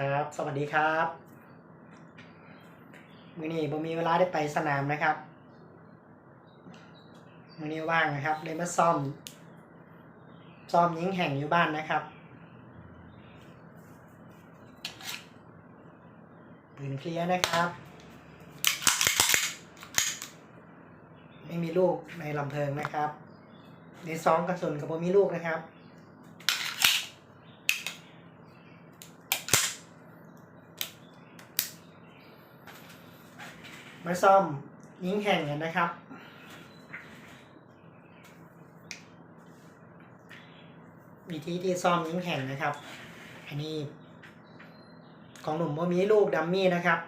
ครับ สวัสดีครับมือนี้ผมมีเวลาได้ไปสนามนะครับมือนี้ว่างนะครับเลยมาซ่อม ซ่อมยิงแห่งอยู่บ้านนะครับปืนเคลียร์นะครับ ไม่มีลูกในลำเพลิงนะครับ ในซองกระสุนกับผมมีลูกนะครับ มาซ่อมยิงแห่งกันนะครับ วิธีที่ซ่อมยิงแห่งนะครับ อันนี้ ของหนุ่มโมมีลูกดัมมี่นะครับ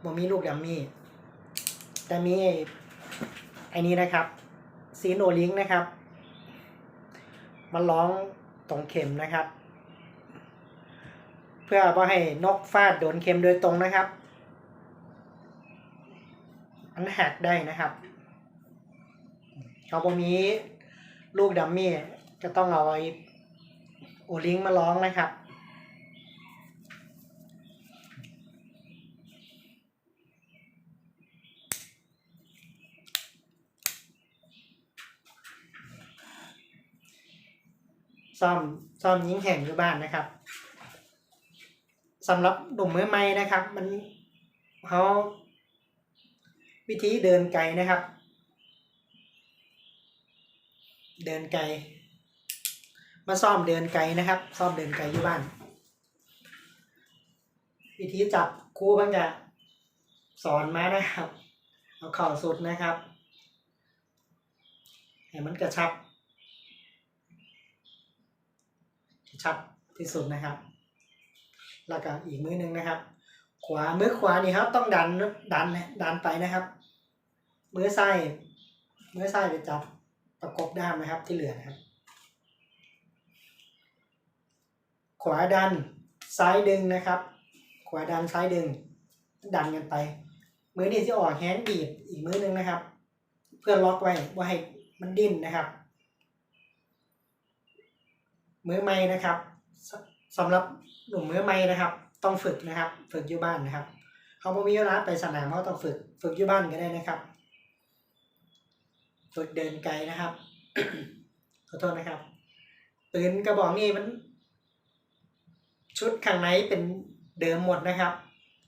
โมมีลูกดัมมี่แต่มีไอ้นี้นะครับซีโนลิงนะครับ มันร้องตรงเข็มนะครับ เพื่อว่าให้นกฟาดโดนเข็มโดยตรงนะครับ มันหักได้นะครับเอาตรงนี้ลูกดัมมี่จะต้องเอาไอ้โอลิงมาร้องนะครับซ่อมซ่อมยิงแห่งอยู่บ้านนะครับสำหรับหนุ่มมือใหม่นะครับ มันเขา วิธีเดินไกลนะครับ เดินไกล มาซ่อมเดินไกลนะครับ ซ่อมเดินไกลอยู่บ้าน วิธีจับครูเพิ่งจะสอนมานะครับ เอาเข่าสุดนะครับให้มันกระชับชัดที่สุดนะครับ แล้วก็อีกมือหนึ่งนะครับ ขวามือขวานี่ครับต้องดันดันดันไปนะครับ มือซ้มือซ้ไปจับประกบด้ามนะครับที่เหลือนะครับ ขวาดันซ้ายดึงนะครับ ขวาดันซ้ายดึง ดันกันไป มือนี้ที่ออกแฮนด์บีบอีกมือหนึ่งนะครับ เพื่อล็อกไว้ว่าให้มันดิ้นนะครับ มือใหม่นะครับสำหรับหนุ่มมือใหม่นะครับ ต้องฝึกนะครับ ฝึกอยู่บ้านนะครับเขาบ่มีเวลาไปสนามเขาต้องฝึกฝึกอยู่บ้านก็ได้นะครับ ฝึกเดินไกลนะครับ ขอโทษนะครับ ปืนกระบอกนี้มัน ชุดข้างในเป็นเดิมหมดนะครับ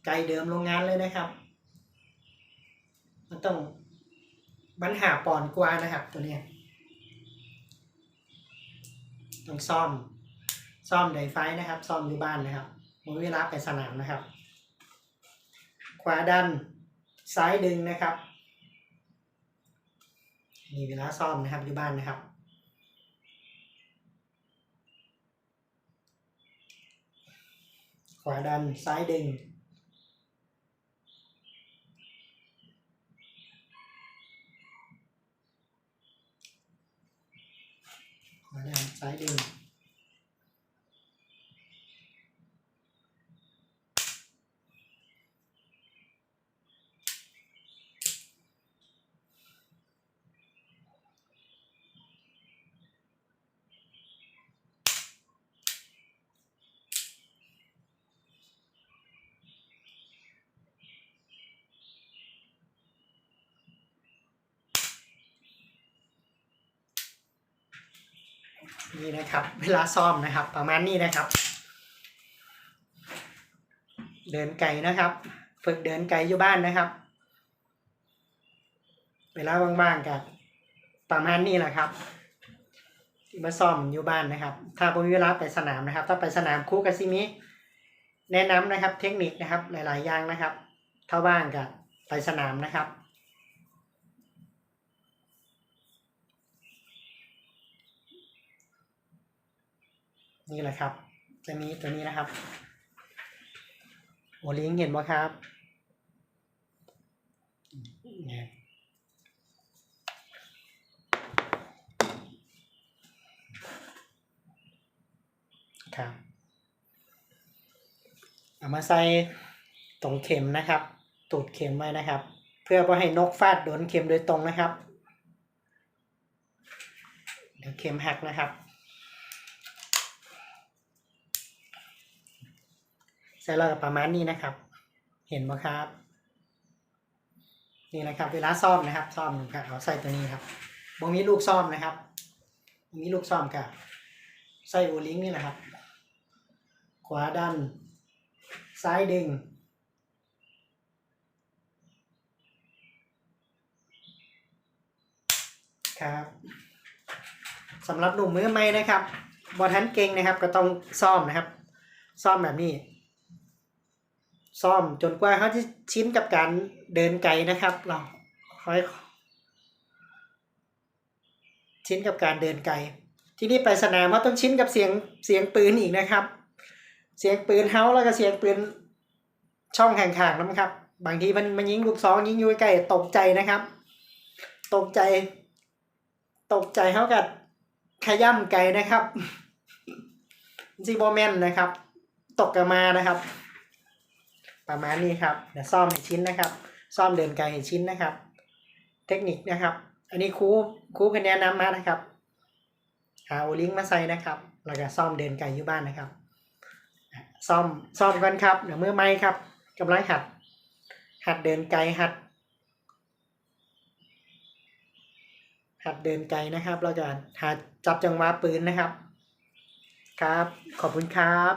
ไกลเดิมโรงงานเลยนะครับ มันต้องปัญหาปอนกว่านะครับตัวเนี้ยต้องซ่อม ซ่อมไดไฟนะครับ ซ่อมอยู่บ้านนะครับมมีเวลาไปสนามนะครับ ขวาดันซ้ายดึงนะครับ มีเวลาซ่อมนะครับอยู่บ้านนะครับ ขวาดันซ้ายดึง ขวาดันซ้ายดึง นี่นะครับ เวลาซ่อมนะครับ ประมาณนี้นะครับ เดินไกลนะครับ ฝึกเดินไกลอยู่บ้านนะครับ เวลาว่างๆกับประมาณนี้แหละครับที่มาซ่อมอยู่บ้านนะครับ ถ้าผมมีเวลาไปสนามนะครับ ถ้าไปสนามคู่กับซิมิแนะนำนะครับ เทคนิคนะครับหลาย ๆ อย่างนะครับถ้าว่างกับไปสนามนะครับ นี่แหละครับจะมีตัวนี้นะครับโอลิงเห็นไหมครับครับเอามาใส่ตรงเข็มนะครับ ตูดเข็มไว้นะครับ เพื่อไม่ให้นกฟาดโดนเข็มโดยตรงนะครับ เดี๋ยวเข็มหักนะครับ ใส่เรากับประมาณนี้นะครับ เห็นไหมครับ นี่นะครับ เวลาซ่อมนะครับ ซ่อมครับเอาใส่ตัวนี้ครับบ่มีลูกซ่อมนะครับบ่มีลูกซ่อมกับใส่โอลิงนี่แหละครับ ขวาดัน ซ้ายดึงครับสำหรับหนุ่มมือใหม่นะครับบอทันเก่งนะครับ ก็ต้องซ่อมนะครับ ซ่อมแบบนี้ ซ่อมจนกว่าเขาจะชินกับการเดินไกลนะครับ เราค่อยชินกับการเดินไกล ที่นี่ไปสนามเขาต้องชินกับเสียงเสียงปืนอีกนะครับ เสียงปืนเฮาแล้วก็เสียงปืนช่องข้างๆนะครับ บางทีมันมันยิงลูกซองยิงอยู่ใกล้ตกใจนะครับ ตกใจ ตกใจเท่ากับขย่ำไก่นะครับซีโบแมนนะครับ ตกกระมานะครับ ประมาณนี้ครับเดี๋ยวซ่อมให้ชิ้นนะครับ ซ่อมเดินไกลให้ชิ้นนะครับ เทคนิคนะครับ อันนี้ครูครูคะแนนนำมานะครับหาโอลิงมาใส่นะครับแล้วก็ซ่อมเดินไกลอยู่บ้านนะครับ ซ่อมซ่อมกันครับเดี๋ยวมือไม้ครับกำลังหัด หัดเดินไกลหัด หัดเดินไกลนะครับแล้วก็หัดจับจังหวะปืนนะครับ ครับ ขอบคุณครับ